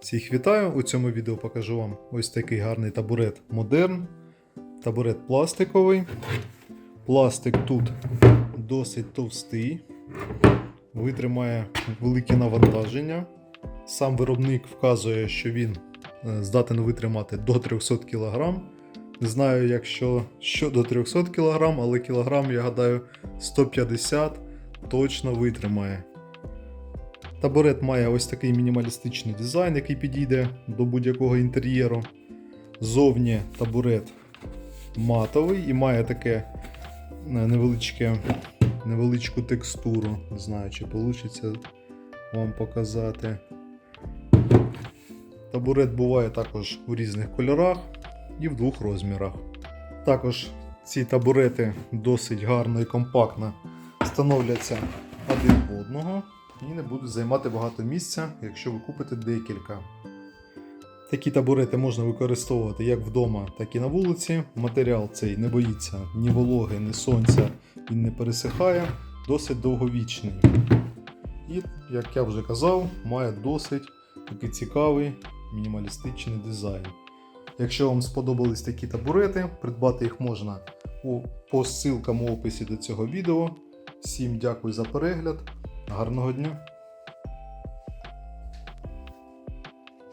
Всіх вітаю! У цьому відео покажу вам ось такий гарний табурет Modern. Табурет пластиковий. Пластик тут досить товстий, витримає великі навантаження. Сам виробник вказує, що він е, здатен витримати до 300 кг. Не знаю, якщо що до 300 кг, але кілограм, я гадаю, 150 точно витримає. Табурет має ось такий мінімалістичний дизайн, який підійде до будь-якого інтер'єру. Зовні табурет матовий і має таке е, невеличке, невеличку текстуру. Не знаю, чи вийде вам показати. Табурет буває також у різних кольорах і в двох розмірах. Також ці табурети досить гарно і компактно становляться один в одного і не будуть займати багато місця, якщо ви купите декілька. Такі табурети можна використовувати як вдома, так і на вулиці. Матеріал цей не боїться ні вологи, ні сонця, він не пересихає, досить довговічний. І, як я вже казав, має досить такий цікавий мінімалістичний дизайн. Якщо вам сподобались такі табурети, придбати їх можна по ссылкам у описі до цього відео. Всім дякую за перегляд. Гарного дня!